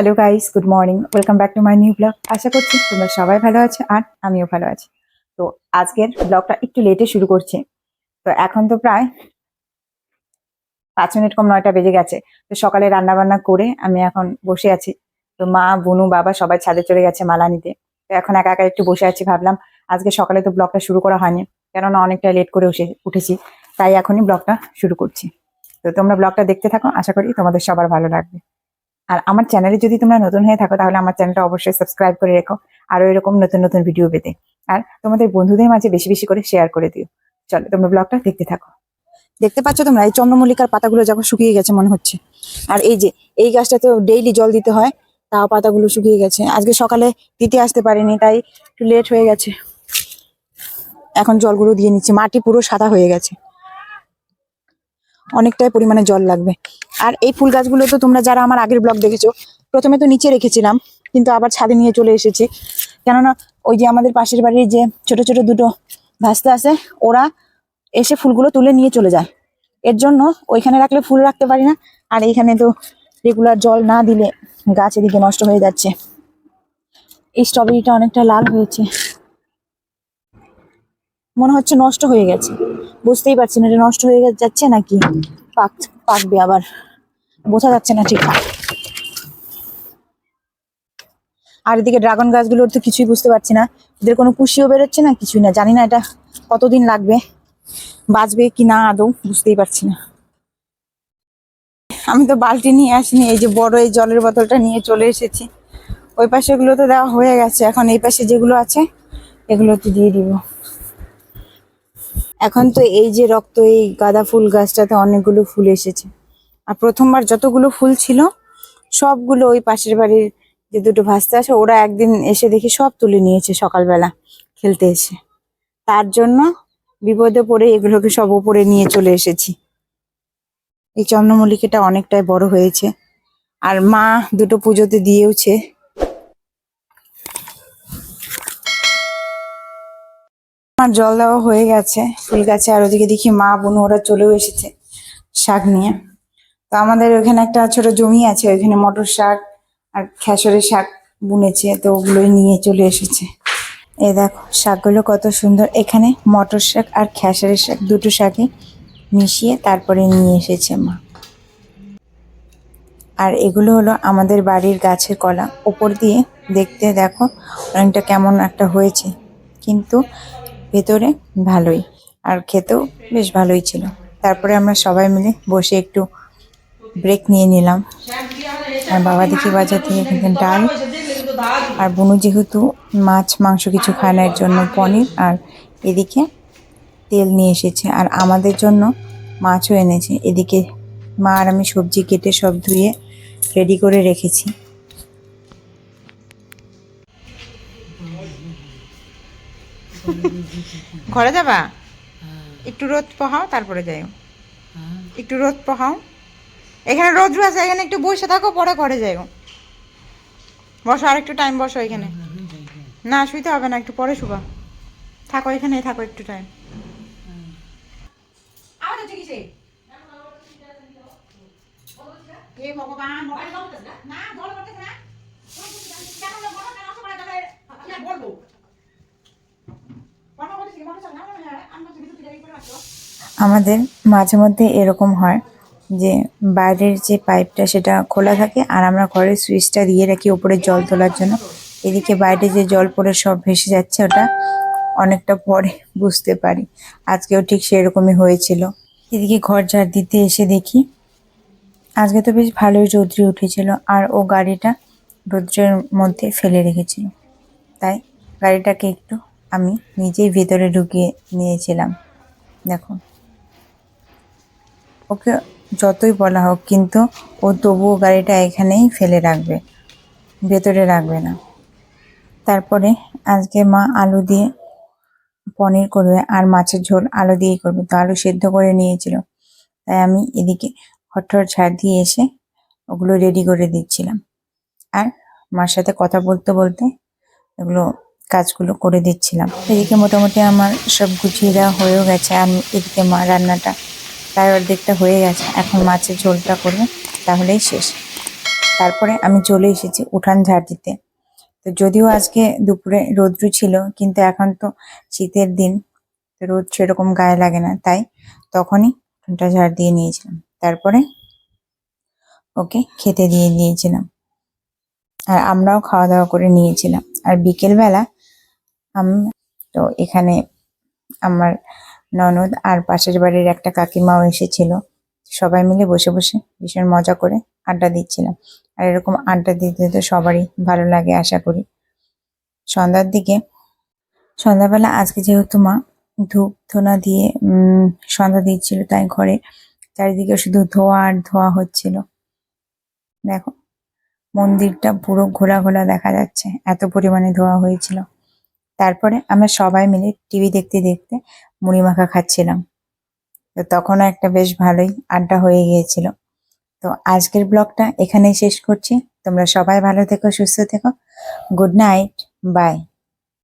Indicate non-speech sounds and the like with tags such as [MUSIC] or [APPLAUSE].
Hello guys good morning welcome back to my new blog আশা করছি তোমরা সবাই ভালো আছো আর আমিও ভালো আছি। তো আজকের ব্লগটা একটু লেটে শুরু করছি। তো এখন তো প্রায় পাঁচ মিনিট কম নয়টা বেজে গেছে। তো সকালে রান্না বান্না করে আমি এখন বসে আছি। তো মা, বনু, বাবা সবাই ছাদে চলে গেছে মালা নিতে। তো এখন একা একা একটু বসে আছি ভাবলাম, আজকে সকালে তো ব্লগটা শুরু করা হয়নি। কেননা অনেকটা লেট করে উঠে উঠেছি। তাই এখনই ব্লগটা শুরু করছি। তো তোমরা ব্লগটা দেখতে থাকো। আশা করি তোমাদের সবার ভালো লাগবে। আর আমার চ্যানেলে যদি তোমরা নতুন হয়ে থাকো, তাহলে আমার চ্যানেলটা অবশ্যই সাবস্ক্রাইব করে রেখো আরও এরকম নতুন নতুন ভিডিও পেতে। আর তোমাদের বন্ধুদের মাঝে বেশি বেশি করে শেয়ার করে দিও। চলো, তোমরা ব্লগটা দেখতে থাকো। দেখতে পাচ্ছ তোমরা, এই চন্দ্রমল্লিকার পাতাগুলো যখন শুকিয়ে গেছে মনে হচ্ছে। আর এই যে, এই গাছটা তো ডেইলি জল দিতে হয়, তাও পাতাগুলো শুকিয়ে গেছে। আজকে সকালে দিতে আসতে পারিনি, তাই একটু লেট হয়ে গেছে। এখন জলগুলো দিয়ে নিচ্ছে। মাটি পুরো সাদা হয়ে গেছে। অনেকটাই পরিমাণে জল লাগবে। আর এই ফুল গাছগুলো তো তোমরা যারা আমার আগের ব্লগ দেখেছ, প্রথমে তো নিচে রেখেছিলাম, কিন্তু আবার ছাদে নিয়ে চলে এসেছি। কেননা ওই যে আমাদের পাশের বাড়ির যে ছোট ছোট দুটো ভাসতে আছে, ওরা এসে ফুলগুলো তুলে নিয়ে চলে যায়। এর জন্য ওইখানে রাখলে ফুল রাখতে পারি না, আর এইখানে তো রেগুলার জল না দিলে গাছ এদিকে নষ্ট হয়ে যাচ্ছে। এই স্ট্রবেরিটা অনেকটা লাল হয়েছে। মনে হচ্ছে নষ্ট হয়ে গেছে। বুঝতেই পারছি না, এটা নষ্ট হয়ে যাচ্ছে নাকি? পাক, পাকবে আবার। বোঝা যাচ্ছে না ঠিক। আর এদিকে ড্রাগন গাছগুলোর তো কিছুই বুঝতে পারছি না। এদের কোনো কুশিও বেরোচ্ছে না? কিছুই না। জানি না এটা কতদিন লাগবে, বাঁচবে কি না আদৌ, বুঝতেই পারছি না। আমি তো বালতি নিয়ে আসিনি, এই যে বড় এই জলের বোতলটা নিয়ে চলে এসেছি। ওই পাশে গুলো তো দেওয়া হয়ে গেছে। এখন এই পাশে যেগুলো আছে এগুলো তো দিয়ে দিব। এখন তো এই যে রক্ত, এই গাঁদা ফুল গাছটাতে অনেকগুলো ফুল এসেছে। আর প্রথমবার যতগুলো ফুল ছিল, সবগুলো ওই পাশের বাড়ির যে দুটো ভাসতে আছে, ওরা একদিন এসে দেখি সব তুলে নিয়েছে সকালবেলা খেলতে এসে। তার জন্য বিপদে পড়ে এগুলোকে সব ওপরে নিয়ে চলে এসেছি। এই চন্দ্রমল্লিকাটা অনেকটাই বড় হয়েছে। আর মা দুটো পুজোতে দিয়েওছে। আমার জল দেওয়া হয়ে গেছে, ফুল গাছে, আর ওদিকে দেখি মা, বোন, ওরা চলেও এসেছে শাক নিয়ে। তো আমাদের ওখানে একটা ছোট জমি আছে, ওইখানে মটর শাক আর খেসরের শাক বুনেছে, তো ওগুলোই নিয়ে চলে এসেছে। এ দেখো, শাকগুলো কত সুন্দর। এখানে মটর শাক আর খেসরের শাক, দুটো শাকই মিশিয়ে তারপরে নিয়ে এসেছে মা। আর এগুলো হলো আমাদের বাড়ির গাছের কলা। ওপর দিয়ে দেখতে দেখো, অনেকটা কেমন একটা হয়েছে। কিন্তু ভেতরে ভালোই। আর খেতেও বেশ ভালোই ছিল। তারপরে আমরা সবাই মিলে বসে একটু ব্রেক নিয়ে নিলাম। আর বাবা দেখি বাজার থেকে কিন্তু ডাল। আর বুনু যেহেতু মাছ, মাংস কিছু এর জন্য পনির। আর এদিকে তেল নিয়ে এসেছে। আর আমাদের জন্য মাছও এনেছে। এদিকে মা আর আমি সবজি কেটে সব ধুয়ে রেডি করে রেখেছি। [LAUGHS] ঘরে যাবা? একটু রোদ পোহাও, তারপরে যাই একটু রোদ পোহাও। এখানে রোদ আছে এখানে একটু বসে থাকো, পরে ঘরে যাইও। বসো, আর একটু টাইম বসো এখানে। না, শুইতে হবে না, একটু পরে শুবা। থাকো এখানে, থাকো একটু টাইম আমাদের মাঝে মধ্যে এরকম হয় যে বাইরের যে পাইপটা সেটা খোলা থাকে আর আমরা ঘরের সুইচটা দিয়ে রাখি উপরে জল তোলার জন্য। এদিকে বাইরে যে জল পড়ে সব ভেসে যাচ্ছে, ওটা অনেকটা পরে বুঝতে পারি। আজকেও ঠিক সেরকমই হয়েছিল। এদিকে ঘর ঝাড় দিতে এসে দেখি, আজকে তো বেশ ভালোই রৌদ্রি উঠেছিল আর ও গাড়িটা রৌদ্রের মধ্যে ফেলে রেখেছিল। তাই গাড়িটাকে একটু আমি নিজেই ভেতরে ঢুকিয়ে নিয়েছিলাম। দেখো। ওকে যতই বলা হোক, কিন্তু ও তবুও গাড়িটা এখানেই ফেলে রাখবে, ভেতরে রাখবে না। তারপরে আজকে মা আলু দিয়ে পনির করবে আর মাছের ঝোল আলু দিয়েই করবে। তো আলু সেদ্ধ করে নিয়েছিল। তাই আমি এদিকে হট্টর ঝাড় দিয়ে এসে ওগুলো রেডি করে দিচ্ছিলাম। আর মার সাথে কথা বলতে বলতে এগুলো কাজগুলো করে দিচ্ছিলাম। এদিকে মোটামুটি আমার সব গুছিয়ে দেওয়া হয়েও গেছে। আর এদিকে মা রান্নাটা প্রায় অর্ধেকটা হয়ে গেছে। এখন মাছের ঝোলটা করবে, তাহলেই শেষ। তারপরে আমি চলে এসেছি উঠান ঝাড় দিতে তো যদিও আজকে দুপুরে রৌদ্র ছিল, কিন্তু এখন তো শীতের দিন রোদ সেরকম গায়ে লাগে না, তাই তখনই উঠানটা ঝাড় দিয়ে নিয়েছিলাম। তারপরে ওকে খেতে দিয়ে দিয়েছিলাম। আর আমরাও খাওয়া দাওয়া করে নিয়েছিলাম। আর বিকেলবেলা আম, তো এখানে আমার ননদ আর পাশের বাড়ির একটা কাকিমাও এসেছিল। সবাই মিলে বসে বসে ভীষণ মজা করে আড্ডা দিচ্ছিলাম। আর এরকম আড্ডা দিতে তো সবারই ভালো লাগে আশা করি। সন্ধ্যার দিকে, সন্ধ্যাবেলা আজকে যেহেতু মা ধূপ ধুনা দিয়ে সন্ধ্যা দিচ্ছিল তাই ঘরে চারিদিকে শুধু ধোয়া আর ধোয়া হচ্ছিল। দেখো, মন্দিরটা পুরো ঘোলা ঘোলা দেখা যাচ্ছে, এত পরিমাণে ধোয়া হয়েছিল। তারপরে আমরা সবাই মিলে টিভি দেখতে দেখতে মুড়ি মাখা খাচ্ছিলাম। তো তখনও একটা বেশ ভালোই আড্ডা হয়ে গিয়েছিল। তো আজকের ব্লগটা এখানেই শেষ করছি। তোমরা সবাই ভালো থেকো, সুস্থ থেকো। Good night. বাই।